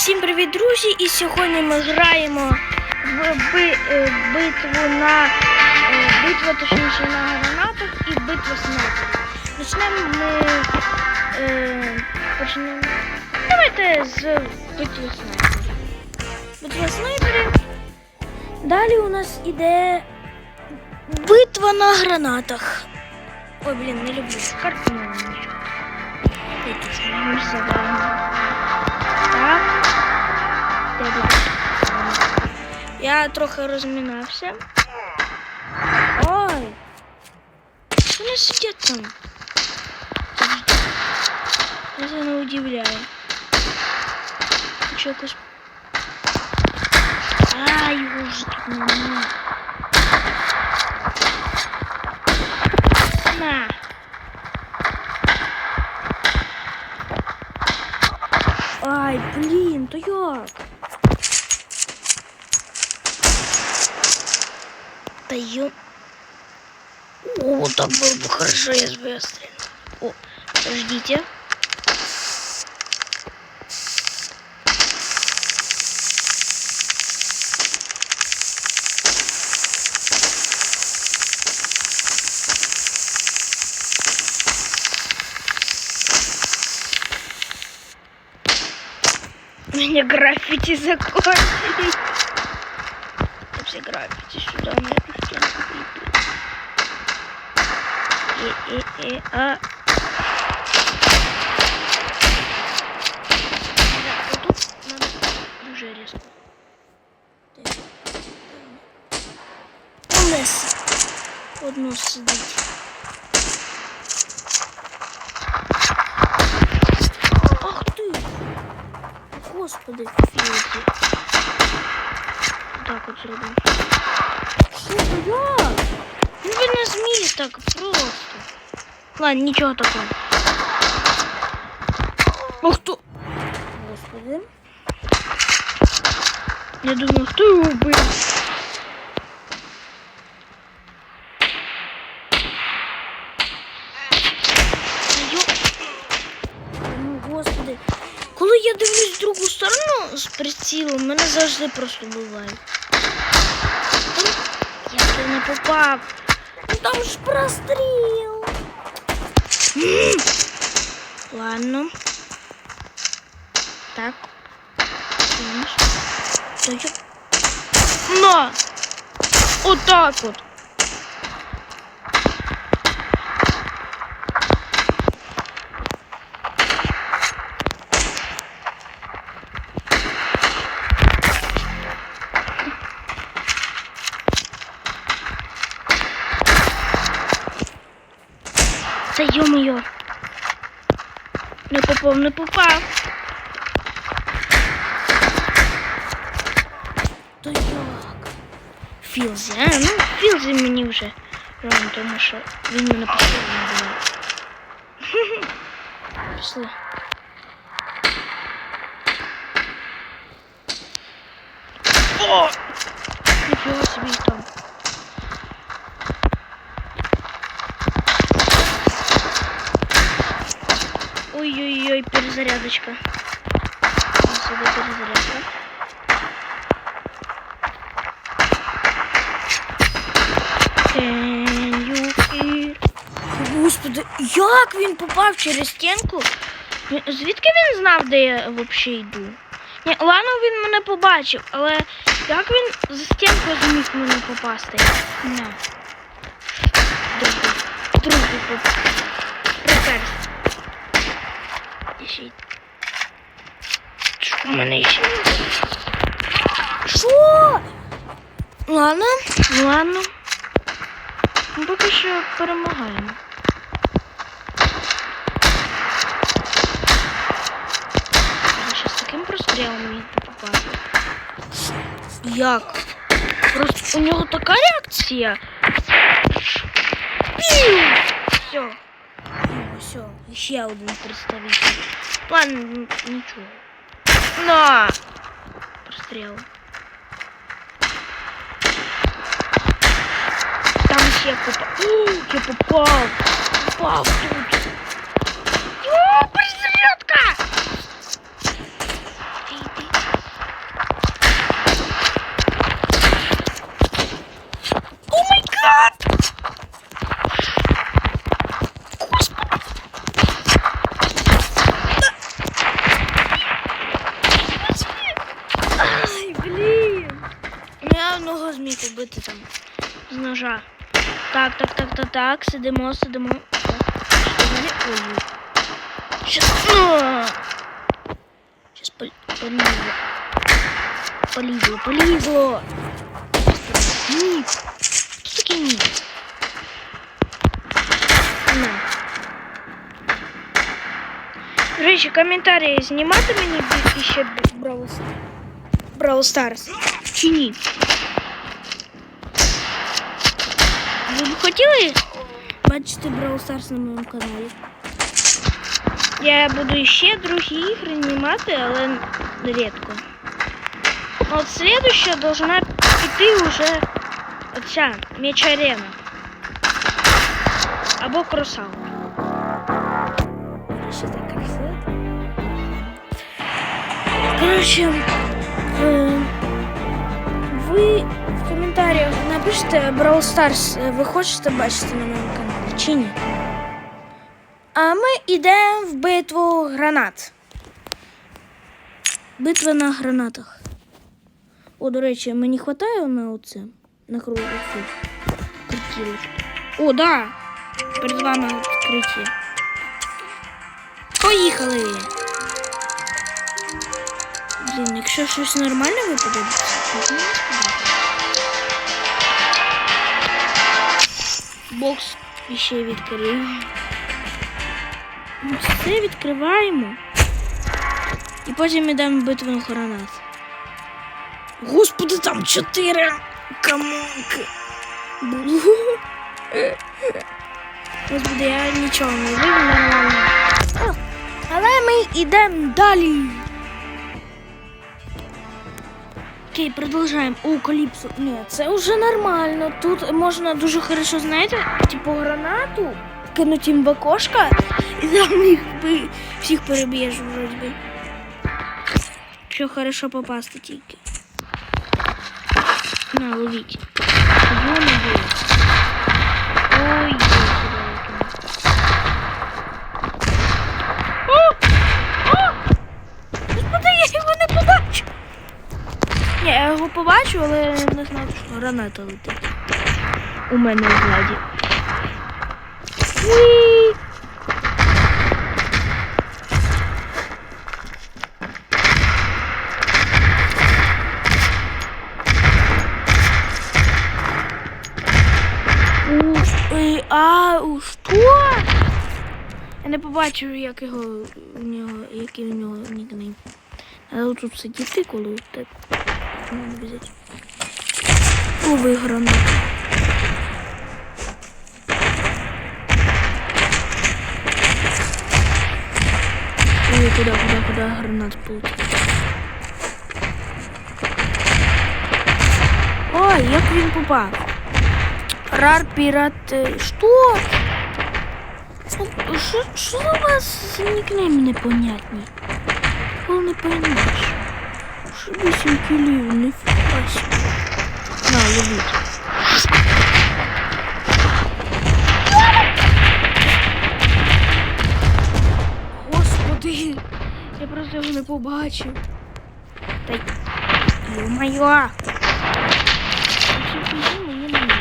Всім привіт, друзі! І сьогодні ми граємо в би- е, битву на е, битва, точніше на гранатах і битва снайперів. Почнемо ми е, почнемо. Давайте з битви снайперів. Битва снайперів. Далі у нас іде битва на гранатах. Ой, блін, не люблю карту Я трохи розмінався. Ой! Вони сидять там. Я це не удивляє. Хочу якось. А, його ж тут нема. На. Ай, блін, то як? Да ё... О, так было бы хорошо, если бы я стрелял. О, подождите. У меня граффити закончились. Все граффити сюда на И, и, и, а. Одну сидить. Ах ти! Господи, Філді. Так от зробимо. Як? Ну ви не зміє так просто. Ладно, нічого такого. Ох хто? Господи. Я думаю, хто його вбив? Ну, господи. Коли я дивлюсь в другу сторону з прицілом, мене завжди просто буває. Я ти не попав. Ну там ж простріл. М. Ладно. Так. Фinish. Та я... На! Отак от. Та йо-моє. Не попав, не попав. То як? Філзі, а? Ну, Філзі мені вже рано, тому що він мене постійно був. Пішли. О! Ніфіга собі Перезарядочка. Сюда перезарядка. Can you hear? Господи, як він попав через стінку? Звідки він знав, де я взагалі йду? Ні, ладно, він мене побачив, але як він за стінку зміг мене попасти? Не. Другий. Другий поп. Й- Що в мене ще? Що? Ладно, ладно. Поки що перемагаємо. Ще з таким прострілом мені попасти. Як? Просто у нього така реакція. Пів! Все. Ну, все, ще один представитель. Ладно, н- нічого. На! Простріл. Там ще попав. О, я попав. Попав тут. побити там з ножа. Так, так, так, так, так. Сидимо, сидимо. Так. Що далі? Ой. Щас. А! Щас пол- полізло. Полізло, полізло. Ні. Що таке ні? На. До речі, коментарі знімати мені більше ще Brawl Brawl Stars чи ні? Ви б хотіли бачити Brawl Stars на моєму каналі? Я буду ще другі ігри знімати, але рідко. От следующая должна піти уже оця меч арена. Або кросаут. Що так красиво? Короче, е, ви В коментарях напишите Brawl Stars, ви хочете бачити на моєму каналі чи ні? А ми йдемо в битву гранат. Битва на гранатах. О, до речі, мені хватає на оце, на кругу. О, да! Перед вами відкриття. Поїхали! Блін, якщо щось нормальне випаде, то Бокс ще відкрив. Ну, Все відкриваємо. І потім йдемо в битву на гранат. Господи, там чотири камонки. Було. Господи, я нічого не вивів нормально. Але ми йдемо далі. Окей, продовжаємо. О, каліпсо. Ні, це вже нормально. Тут можна дуже хорошо, знаєте, типу гранату, кинути їм в окошко, і там їх всіх переб'єш вроді би. Якщо хорошо попасти тільки. На, ловіть. Ой, О! О! Господи, я його не побачу. Побачу, але не знав, що граната летить. У мене в е, а, що? Я не побачив, як його, у нього, який у нього нікнейм. Але тут сидіти, коли так можна взяти. О, виграно. Ой, куда, куда, куда гранат полетів? Ой, як він попав? Рар пірат. е, Що? У вас за нікнейм непонятні? Коли не. Що вісім кілів, не фасі. На, лови. Господи, я просто його не побачив. Та й... Ё-моё! Ці фігні мені не надо.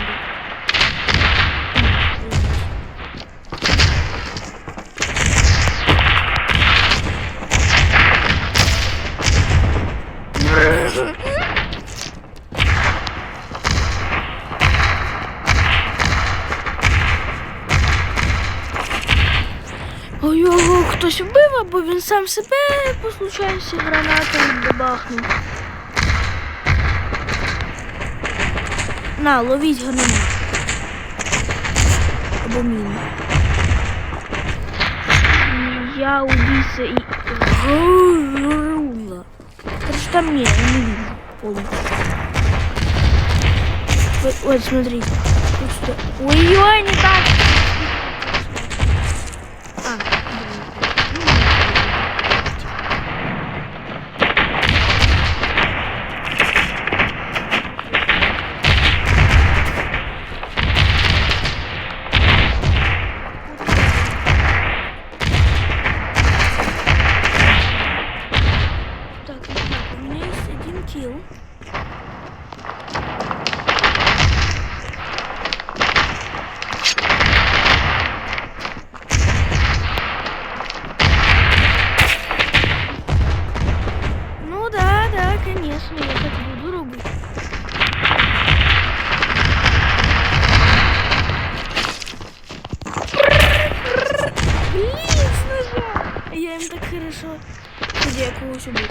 Ой, його хтось вбив, або він сам себе по случайності гранатою добахнув. На, ловіть гранату. Або міну. Я убийца и... Короче, там не, не видно вот, смотри. Ой-ой, не так. А, блин. Так, так, у меня есть один килл. Звісно, я так буду робити. Блін, снежа! Я їм так хорошо. Ході, я когось убив.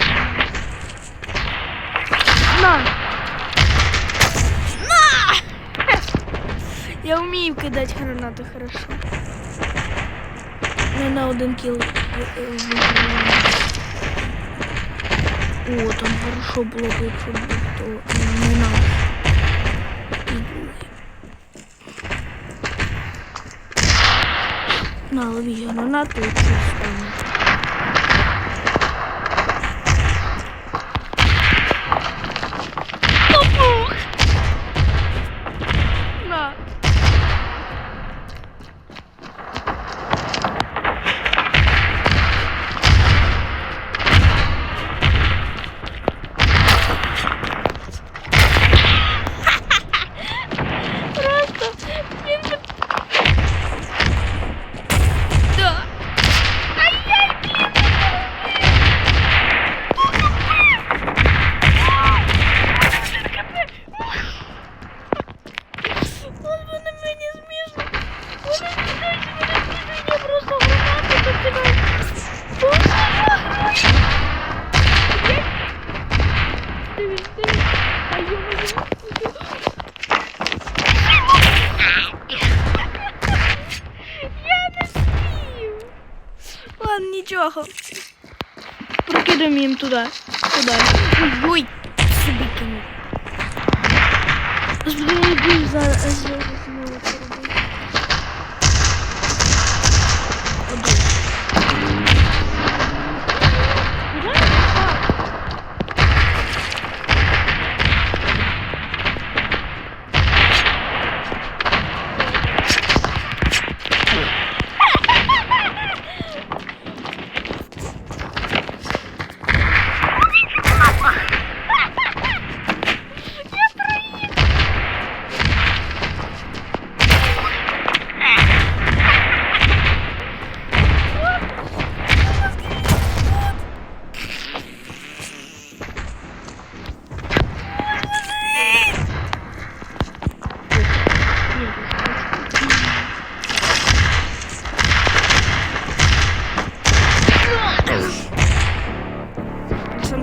На! На! Я вмію кидати гранати хорошо. Не на один кіл. О, там хорошо было бы, якщо б був, то не наш. На, лови гранату і чувствуємо. Попух! На. Просто він би- Да. Ай-яй, блін, Вони мені смішно. Вони кидають, вони кидають, я просто гранату закидаю. Боже, Я не спів. Ладно, нічого. Прокидаємо їм туди. Туди. Ой,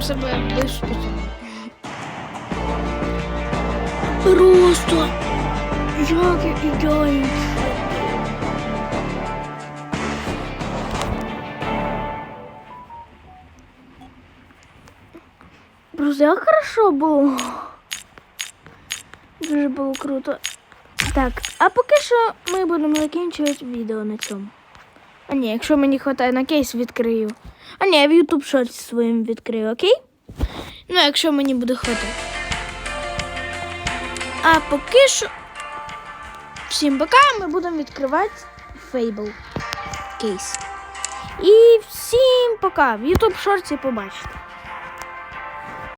себе виспитав. Просто я ідеально. Як хорошо було. Дуже було круто. Так, а поки що ми будемо закінчувати відео на цьому. А ні, якщо мені вистачає на кейс, відкрию. А ні, я в YouTube шорт своїм відкрию, окей? Ну, якщо мені буде хватати. А поки що. Всім пока, ми будемо відкривати Fable кейс. І всім пока. В YouTube шорті побачите.